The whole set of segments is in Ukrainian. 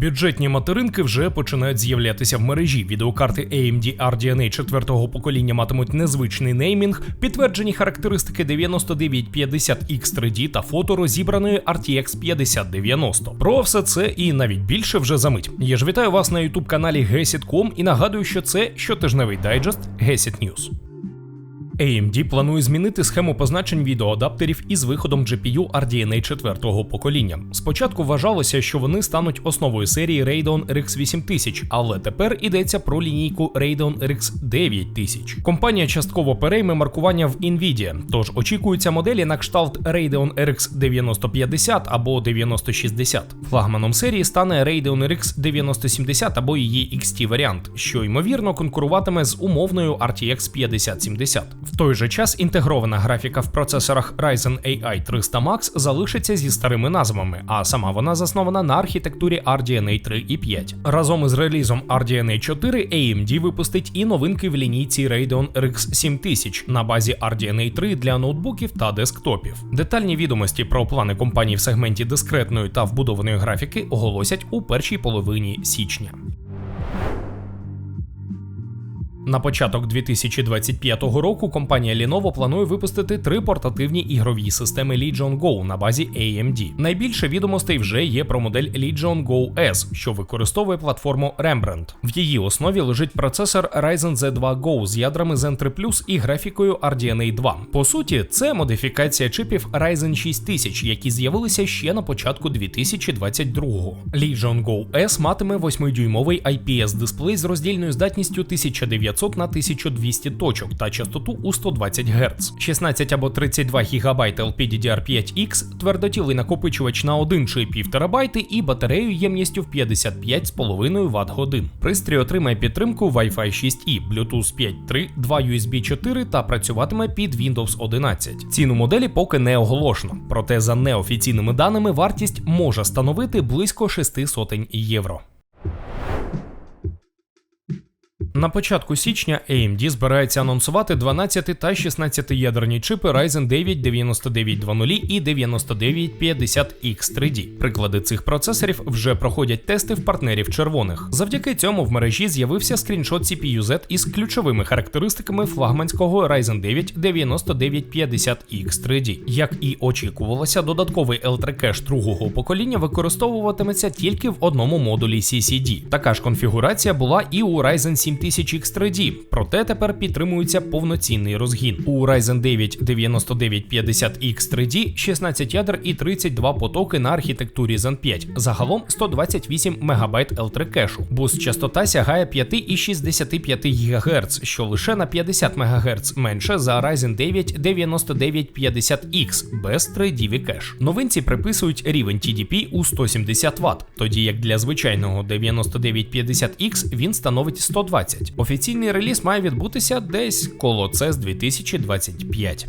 Бюджетні материнки вже починають з'являтися в мережі. Відеокарти AMD RDNA четвертого покоління матимуть незвичний неймінг, підтверджені характеристики 9950X3D та фото розібраної RTX 5090. Про все це і навіть більше вже за мить. Я ж вітаю вас на youtube каналі GESIT.com і нагадую, що це щотижневий дайджест GESIT News. AMD планує змінити схему позначень відеоадаптерів із виходом GPU RDNA 4 покоління. Спочатку вважалося, що вони стануть основою серії Radeon RX 8000, але тепер йдеться про лінійку Radeon RX 9000. Компанія частково перейме маркування в Nvidia, тож очікуються моделі на кшталт Radeon RX 9050 або 9060. Флагманом серії стане Radeon RX 9070 або її XT варіант, що ймовірно конкуруватиме з умовною RTX 5070. В той же час інтегрована графіка в процесорах Ryzen AI 300 Max залишиться зі старими назвами, а сама вона заснована на архітектурі RDNA 3 і 5. Разом із релізом RDNA 4 AMD випустить і новинки в лінійці Radeon RX 7000 на базі RDNA 3 для ноутбуків та десктопів. Детальні відомості про плани компанії в сегменті дискретної та вбудованої графіки оголосять у першій половині січня. На початок 2025 року компанія Lenovo планує випустити три портативні ігрові системи Legion Go на базі AMD. Найбільше відомостей вже є про модель Legion Go S, що використовує платформу Rembrandt. В її основі лежить процесор Ryzen Z2 Go з ядрами Zen 3 Plus і графікою RDNA 2. По суті, це модифікація чипів Ryzen 6000, які з'явилися ще на початку 2022-го. Legion Go S матиме 8-дюймовий IPS дисплей з роздільною здатністю 1900 900 на 1200 точок та частоту у 120 Гц, 16 або 32 ГБ LPDDR5X, твердотілий накопичувач на 1 чи 1,5 ТБ і батарею ємністю в 55,5 Вт годин. Пристрій отримає підтримку Wi-Fi 6E, Bluetooth 5.3, 2 USB 4 та працюватиме під Windows 11. Ціну моделі поки не оголошено, проте за неофіційними даними вартість може становити близько 6 сотень євро. На початку січня AMD збирається анонсувати 12 та 16 ядерні чипи Ryzen 9 9920 і 9950X3D. Приклади цих процесорів вже проходять тести в партнерів червоних. Завдяки цьому в мережі з'явився скріншот CPU-Z із ключовими характеристиками флагманського Ryzen 9 9950X3D. Як і очікувалося, додатковий L3 кеш другого покоління використовуватиметься тільки в одному модулі CCD. Така ж конфігурація була і у Ryzen 7000 X3D, проте тепер підтримується повноцінний розгін. У Ryzen 9 9950X3D 16 ядер і 32 потоки на архітектурі Zen 5. Загалом 128 МБ L3 кешу. Буст частота сягає 5,65 ГГц, що лише на 50 МГц менше за Ryzen 9 9950X без 3DV кеш. Новинці приписують рівень TDP у 170 Вт, тоді як для звичайного 9950X він становить 120 20. Офіційний реліз має відбутися десь коло CES 2025.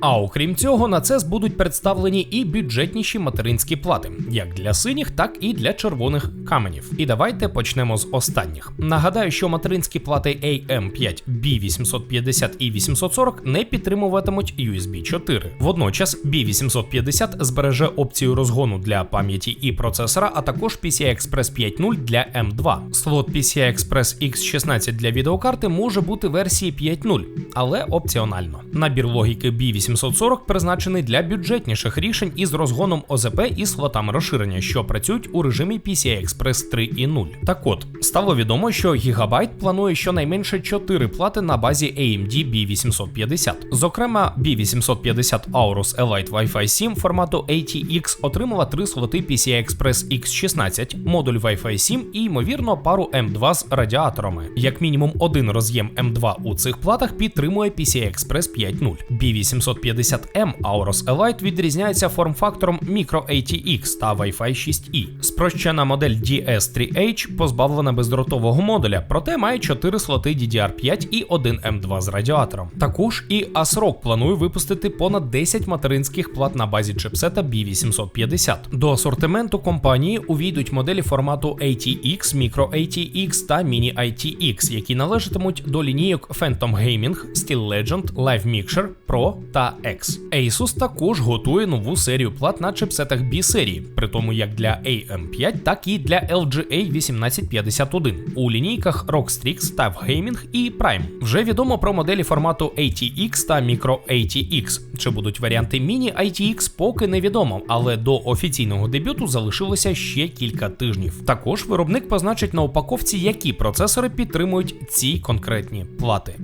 А окрім цього, на CES будуть представлені і бюджетніші материнські плати, як для синіх, так і для червоних каменів. І давайте почнемо з останніх. Нагадаю, що материнські плати AM5 B850 і 840 не підтримуватимуть USB 4. Водночас B850 збереже опцію розгону для пам'яті і процесора, а також PCI Express 5.0 для M2. Слот PCI Express X16 для відеокарти може бути версії 5.0, але опціонально. Набір логіки B850 840 призначений для бюджетніших рішень із розгоном ОЗП і слотами розширення, що працюють у режимі PCI Express 3.0. Так от стало відомо, що Gigabyte планує щонайменше 4 плати на базі AMD B850. Зокрема, B850 Aorus Elite Wi-Fi 7 формату ATX отримала 3 слоти PCI Express X16, модуль Wi-Fi 7 і, ймовірно, пару M2 з радіаторами. Як мінімум один роз'єм M2 у цих платах підтримує PCI Express 5.0. B850 650M Aorus Elite відрізняється форм-фактором Micro ATX та Wi-Fi 6E. Спрощена модель DS3H позбавлена бездротового модуля, проте має 4 слоти DDR5 і 1 M2 з радіатором. Також і ASRock планує випустити понад 10 материнських плат на базі чипсета B850. До асортименту компанії увійдуть моделі формату ATX, Micro ATX та Mini ITX, які належатимуть до лінійок Phantom Gaming, Steel Legend, Live Mixer, Pro та та X. Asus також готує нову серію плат на чипсетах B серії, при тому як для AM5, так і для LGA 1851 у лінійках ROG Strix, Gaming і Prime. Вже відомо про моделі формату ATX та Micro ATX. Чи будуть варіанти міні ITX, поки невідомо, але до офіційного дебюту залишилося ще кілька тижнів. Також виробник позначить на упаковці, які процесори підтримують ці конкретні плати.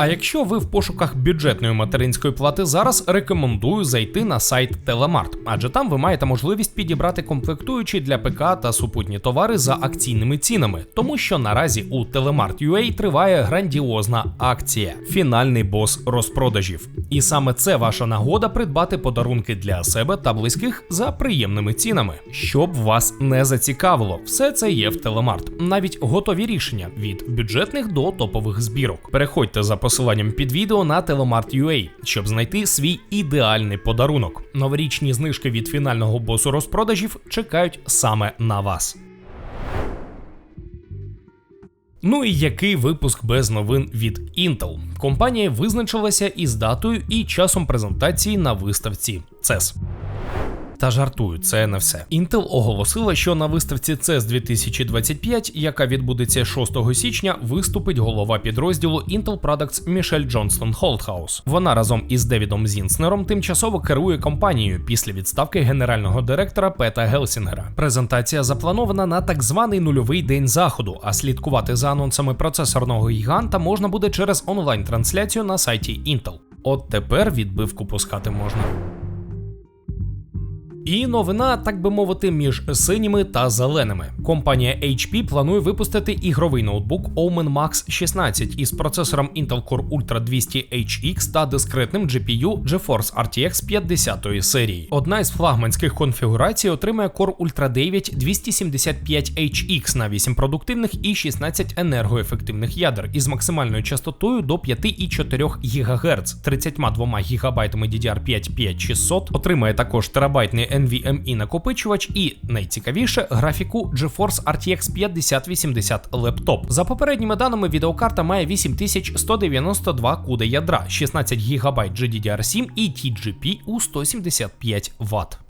А якщо ви в пошуках бюджетної материнської плати зараз, рекомендую зайти на сайт Telemart, адже там ви маєте можливість підібрати комплектуючі для ПК та супутні товари за акційними цінами, тому що наразі у Telemart.ua триває грандіозна акція фінальний бос розпродажів. І саме це ваша нагода придбати подарунки для себе та близьких за приємними цінами, щоб вас не зацікавило. Все це є в Telemart. навіть готові рішення від бюджетних до топових збірок. Переходьте за посиланням під відео на Telemart.ua, щоб знайти свій ідеальний подарунок. Новорічні знижки від фінального босу розпродажів чекають саме на вас. Ну і який випуск без новин від Intel? Компанія визначилася із датою і часом презентації на виставці CES. Та жартую, це не все. Intel оголосила, що на виставці CES 2025, яка відбудеться 6 січня, виступить голова підрозділу Intel Products Мішель Джонстон Холдхаус. Вона разом із Девідом Зінснером тимчасово керує компанією після відставки генерального директора Пета Гелсінгера. Презентація запланована на так званий нульовий день заходу, а слідкувати за анонсами процесорного гіганта можна буде через онлайн-трансляцію на сайті Intel. От тепер відбивку пускати можна. І новина, так би мовити, між синіми та зеленими. Компанія HP планує випустити ігровий ноутбук Omen Max 16 із процесором Intel Core Ultra 200 HX та дискретним GPU GeForce RTX 50 серії. Одна із флагманських конфігурацій отримає Core Ultra 9 275HX на 8 продуктивних і 16 енергоефективних ядер із максимальною частотою до 5,4 ГГц, 32 ГБ DDR5 5600, отримає також терабайтний NVMe накопичувач і найцікавіше графіку GeForce RTX 5080 лептоп. За попередніми даними, відеокарта має 8192 куди ядра, 16 ГБ GDDR7 і TGP у 175 Вт.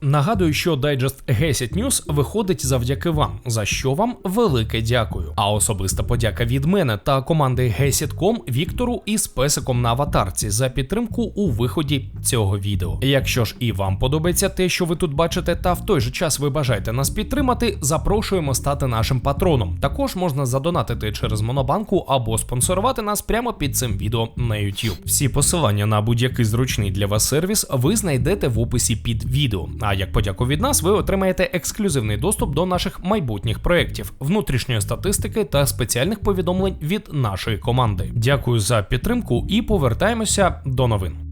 Нагадую, що дайджест Гесіт News виходить завдяки вам, за що вам велике дякую. А особиста подяка від мене та команди Гесітком Віктору із песиком на аватарці за підтримку у виході цього відео. Якщо ж і вам подобається те, що ви тут бачите, та в той же час ви бажаєте нас підтримати, запрошуємо стати нашим патроном. Також можна задонатити через Монобанку або спонсорувати нас прямо під цим відео на YouTube. Всі посилання на будь-який зручний для вас сервіс ви знайдете в описі під відео. А як подяку від нас, ви отримаєте ексклюзивний доступ до наших майбутніх проєктів, внутрішньої статистики та спеціальних повідомлень від нашої команди. Дякую за підтримку і повертаємося до новин.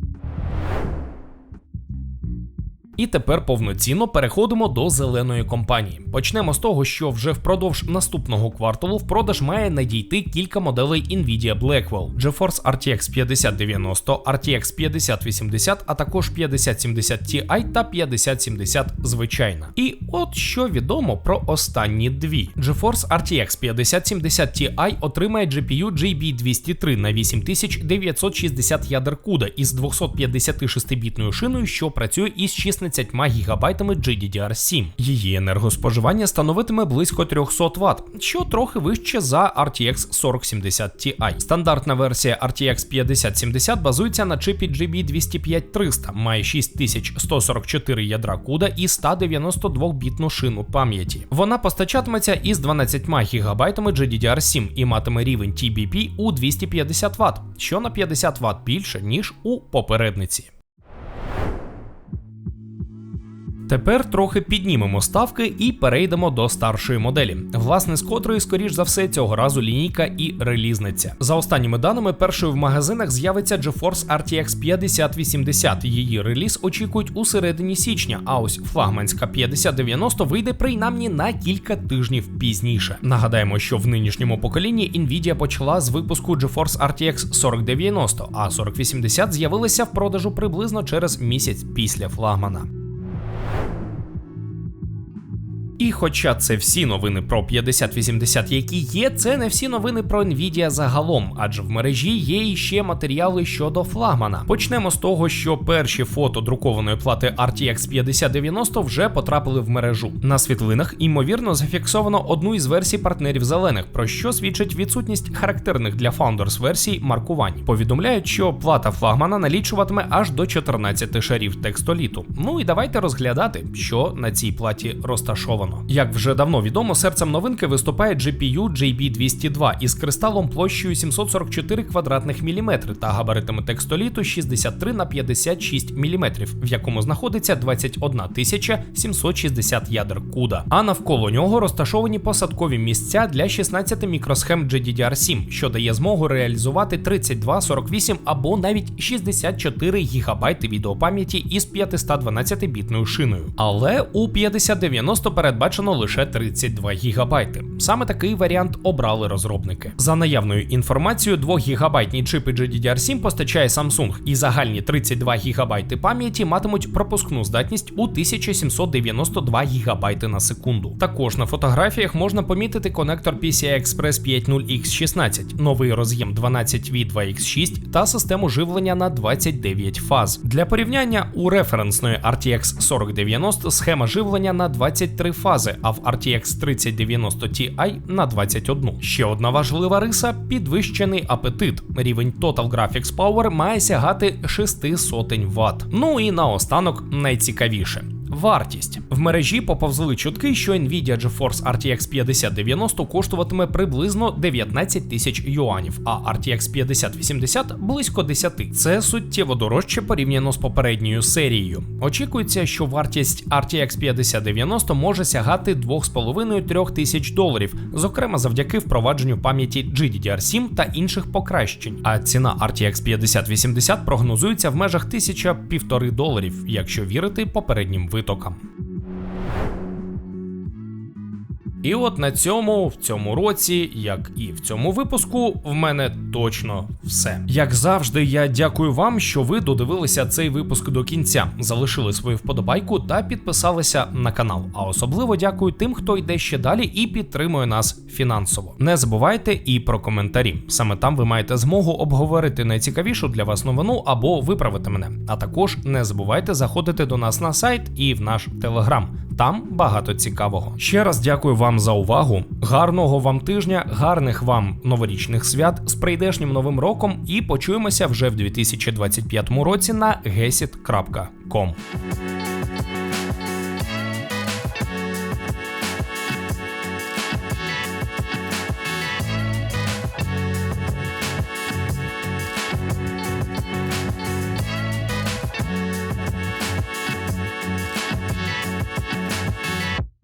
І тепер повноцінно переходимо до зеленої компанії. Почнемо з того, що вже впродовж наступного кварталу в продаж має надійти кілька моделей Nvidia Blackwell, GeForce RTX 5090, RTX 5080, а також 5070 Ti та 5070 звичайна. І от що відомо про останні дві: GeForce RTX 5070 Ti отримає GPU GB203 на 8960 ядер CUDA із 256-бітною шиною, що працює із 16 16 ГБ GDDR7. Її енергоспоживання становитиме близько 300 Вт, що трохи вище за RTX 4070 Ti. Стандартна версія RTX 5070 базується на чипі GB205-300, має 6144 ядра CUDA і 192-бітну шину пам'яті. Вона постачатиметься із 12 ГБ GDDR7 і матиме рівень TBP у 250 Вт, що на 50 Вт більше ніж у попередниці. Тепер трохи піднімемо ставки і перейдемо до старшої моделі, власне, з котрої, скоріш за все, цього разу лінійка і релізниця. За останніми даними, першою в магазинах з'явиться GeForce RTX 5080. Її реліз очікують у середині січня, а ось флагманська 5090 вийде принаймні на кілька тижнів пізніше. Нагадаємо, що в нинішньому поколінні Nvidia почала з випуску GeForce RTX 4090, а 4080 з'явилися в продажу приблизно через місяць після флагмана. І хоча це всі новини про 5080, які є, це не всі новини про Nvidia загалом, адже в мережі є іще матеріали щодо флагмана. Почнемо з того, що перші фото друкованої плати RTX 5090 вже потрапили в мережу. На світлинах ймовірно зафіксовано одну із версій партнерів зелених, про що свідчить відсутність характерних для Founders версій маркувань. Повідомляють, що плата флагмана налічуватиме аж до 14 шарів текстоліту. Ну і давайте розглядати, що на цій платі розташовано. Як вже давно відомо, серцем новинки виступає GPU JB202 із кристалом площею 744 квадратних міліметри та габаритами текстоліту 63 на 56 міліметрів, в якому знаходиться 21 760 ядер CUDA. А навколо нього розташовані посадкові місця для 16 мікросхем GDDR7, що дає змогу реалізувати 32, 48 або навіть 64 гігабайти відеопам'яті із 512-бітною шиною. Але у 5090 передбачено лише 32 гігабайти. Саме такий варіант обрали розробники. За наявною інформацією, 2 гігабайтні чипи GDDR7 постачає Samsung, і загальні 32 гігабайти пам'яті матимуть пропускну здатність у 1792 гігабайти на секунду. Також на фотографіях можна помітити конектор PCI Express 50X16, новий роз'єм 12V2X6 та систему живлення на 29 фаз. Для порівняння у референсної RTX 4090 схема живлення на 23 фази, а в RTX 3090 Ti на 21. Ще одна важлива риса підвищений апетит. Рівень Total Graphics Power має сягати 6 сотень Вт. Ну і наостанок найцікавіше. Вартість в мережі поповзли чутки, що Nvidia GeForce RTX 5090 коштуватиме приблизно 19 тисяч юанів, а RTX 5080 близько 10. Це суттєво дорожче порівняно з попередньою серією. Очікується, що вартість RTX 5090 може сягати 2,5-3 тисяч доларів, зокрема завдяки впровадженню пам'яті GDDR7 та інших покращень. А ціна RTX 5080 прогнозується в межах 1000-1,5 доларів, якщо вірити попереднім витокам. І от на цьому, в цьому році, як і в цьому випуску, в мене точно все. Як завжди, я дякую вам, що ви додивилися цей випуск до кінця, залишили свою вподобайку та підписалися на канал. А особливо дякую тим, хто йде ще далі і підтримує нас фінансово. Не забувайте і про коментарі. Саме там ви маєте змогу обговорити найцікавішу для вас новину або виправити мене. А також не забувайте заходити до нас на сайт і в наш телеграм. Там багато цікавого. Ще раз дякую вам за увагу. Гарного вам тижня, гарних вам новорічних свят з прийдешнім новим роком. І почуємося вже в 2025 році на gesit.com.